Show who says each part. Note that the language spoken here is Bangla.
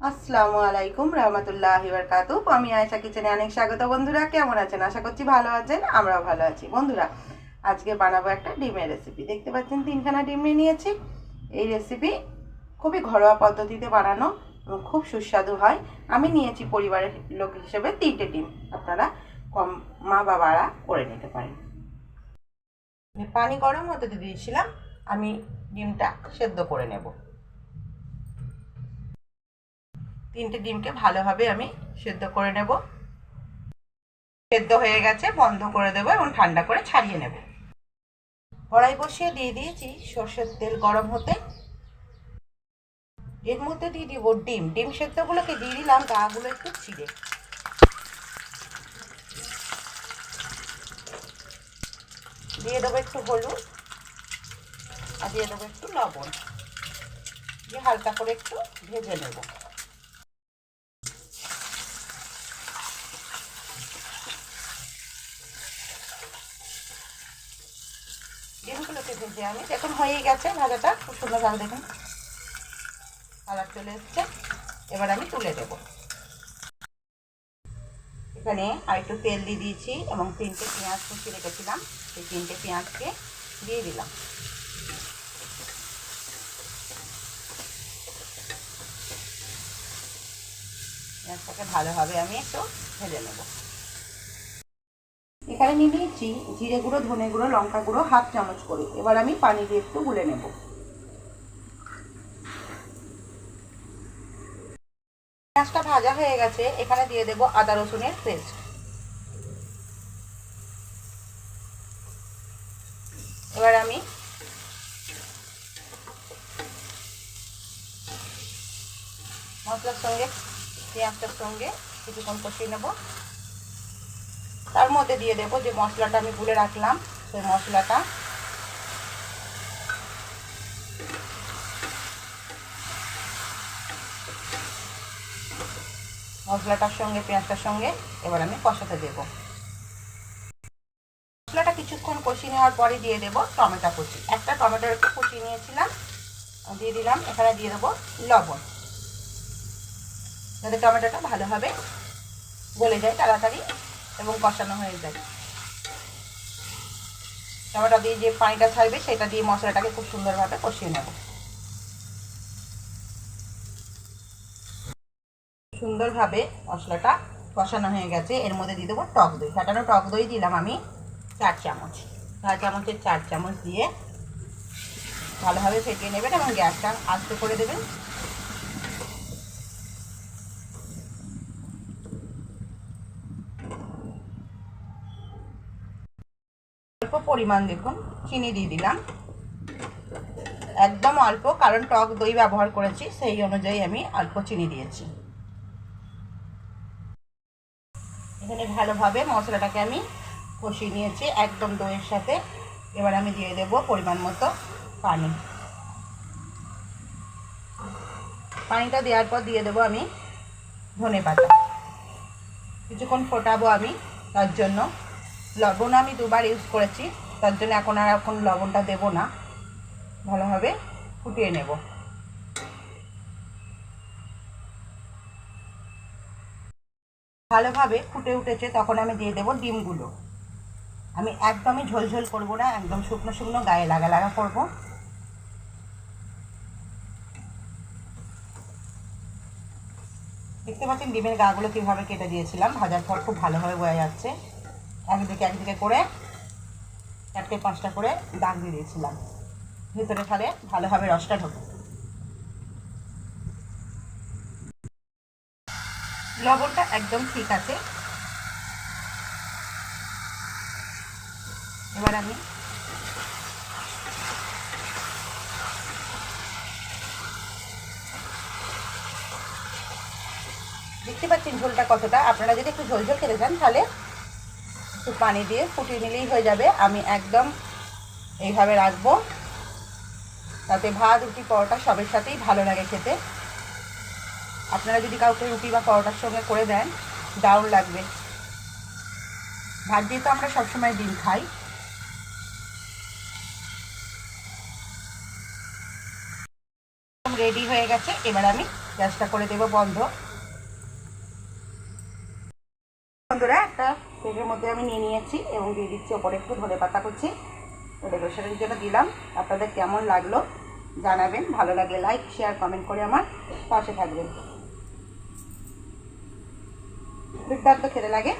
Speaker 1: আসসালামু আলাইকুম রহমতুল্লাহ বারকাতু আমি আয়েশা কিচেনে অনেক স্বাগত। বন্ধুরা, কেমন আছেন? আশা করছি ভালো আছেন, আমরাও ভালো আছি। বন্ধুরা, আজকে বানাবো একটা ডিমের রেসিপি দেখতে পাচ্ছেন, তিনখানা ডিম নিয়ে নিয়েছি। এই রেসিপি খুবই ঘরোয়া পদ্ধতিতে বানানো এবং খুব সুস্বাদু হয়। আমি নিয়েছি পরিবারের লোক হিসেবে তিনটে ডিম। আপনারা কম মা বাবারা করে নিতে পারেন। পানি গরম হতে দিয়েছিলাম। আমি ডিমটা সেদ্ধ করে নেব। তিনটে ডিমকে ভালোভাবে আমি সেদ্ধ করে নেব। সেদ্ধ হয়ে গেছে, বন্ধ করে দেবো এবং ঠান্ডা করে ছাড়িয়ে নেব। কড়াই বসিয়ে দিয়ে দিয়েছি সর্ষের তেল গরম হতে। এর মধ্যে দিয়ে দিব ডিম। ডিম সেদ্ধগুলোকে দিয়ে দিলাম, গাগুলো একটু ছিঁড়ে। দিয়ে দেবো একটু হলুদ আর দিয়ে দেবো একটু লবণ। দিয়ে হালকা করে একটু ভেজে নেব। ডিমগুলোকে ভেজে আমি দেখুন হয়েই গেছে ভাজাটা। খুব সুন্দরভাবে দেখুন। কালার চলে এসছে। এবার আমি তুলে দেব। এখানে আর একটু তেল দিয়ে দিয়েছি এবং তিনটে পেঁয়াজ কুচি রেখেছিলাম। সেই তিনটে পেঁয়াজকে দিয়ে দিলাম। পেঁয়াজটাকে ভালোভাবে আমি একটু ভেজে নেব। এখানে নিয়ে নিয়েছি জিরে গুঁড়ো, ধনে গুঁড়ো, লঙ্কা গুঁড়ো, হাফ চামচ করে। এবার আমি পানি দিয়ে একটু গুলে নেব। পেঁয়াজটা ভাজা হয়ে গেছে, এখানে দিয়ে দেব আদা রসুনের পেস্ট। এবার আমি মশলার সঙ্গে, পেঁয়াজটার সঙ্গে কিছুক্ষণ কষিয়ে নেব। তার মধ্যে দিয়ে দেবো যে মশলাটা আমি গুলে রাখলাম, সেই মশলাটা। মশলাটার সঙ্গে, পেঁয়াজটার সঙ্গে এবার আমি কষাতে দেব। মশলাটা কিছুক্ষণ কষিয়ে নেওয়ার পরে দিয়ে দেব টমেটো কুচি। একটা টমেটোর একটু কুচিয়ে নিয়েছিলাম দিয়ে দিলাম, এখানে দিয়ে দেবো লবণ। যাতে টমেটোটা ভালোভাবে গলে যায় তাড়াতাড়ি। এবং কষানো হয়ে যায়। টমেটো দিয়ে যে পানিটা ছাড়বে সেটা দিয়ে মশলাটাকে খুব সুন্দরভাবে কষিয়ে নেব। সুন্দরভাবে মশলাটা কষানো হয়ে গেছে। এর মধ্যে দিয়ে দেবো টক দই। ফাটানো টক দই দিলাম আমি চার চামচ। চার চামচের চার চামচ দিয়ে ভালোভাবে ফেটিয়ে নেবেন এবং গ্যাসটা আস্তে করে দেবেন। অল্প পরিমাণ দেখুন, চিনি দিয়ে দিলাম। একদম অল্প, কারণ টক দই ব্যবহার করেছি, সেই অনুযায়ী আমি অল্প চিনি দিয়েছি। এখানে ভালোভাবে মশলাটাকে আমি কষিয়ে নিয়েছি, একদম দইয়ের সাথে। এবার আমি দিয়ে দেব পরিমাণ মতো পানি। পানিটা দেওয়ার পর দিয়ে দেবো আমি ধনে পাতা। কিছুক্ষণ ফোটাবো আমি, তার জন্য লবণ আমি দুবার ইউজ করেছি, তার জন্য এখন আর এখন লবণটা দেব না। ভালোভাবে ফুটিয়ে নেব। ভালোভাবে ফুটে উঠেছে, তখন আমি দিয়ে দেব ডিমগুলো। আমি একদমই ঝোলঝোল করব না, একদম শুকনো শুকনো গায়ে লাগা লাগা করব। দেখতে পাচ্ছেন ডিমের গাগুলো কীভাবে কেটে দিয়েছিলাম, ভাজার পর খুব ভালোভাবে বোঝা যাচ্ছে। একদিকে একদিকে করে চারটে পাঁচটা করে দাগ দিয়ে দিয়েছিলাম। ভিতরে তাহলে ভালোভাবে রসটা ঢোকে। লবণটা একদম ঠিক আছে। এবার আমি দেখতে পাচ্ছেন ঝোলটা কতটা? আপনারা যদি একটু ঝোল ঝোল খেতে চান তাহলে একটু পানি দিয়ে ফুটিয়ে নিলেই হয়ে যাবে। আমি একদম এইভাবে রাখব। তাতে ভাত, রুটি, পরোটা সবের সাথেই ভালো লাগে খেতে। আপনারা যদি কাউকে রুটি বা পরোটার সঙ্গে করে দেন, দারুণ লাগবে। ভাত দিয়ে তো আমরা সবসময় ডিম খাই। রেডি হয়ে গেছে। এবার আমি গ্যাসটা করে দেবো বন্ধ। বন্ধুরা, একটা প্লেটের মধ্যে আমি নিয়ে নিয়েছি এবং দিয়ে দিচ্ছি ওপরে একটু ধনে পাতা কুচি। ডেকোরেশনের জন্য দিলাম। আপনাদের কেমন লাগল জানাবেন। ভালো লাগলে লাইক, শেয়ার, কমেন্ট করে আমার পাশে থাকবেন। দুর্দান্ত খেতে লাগে।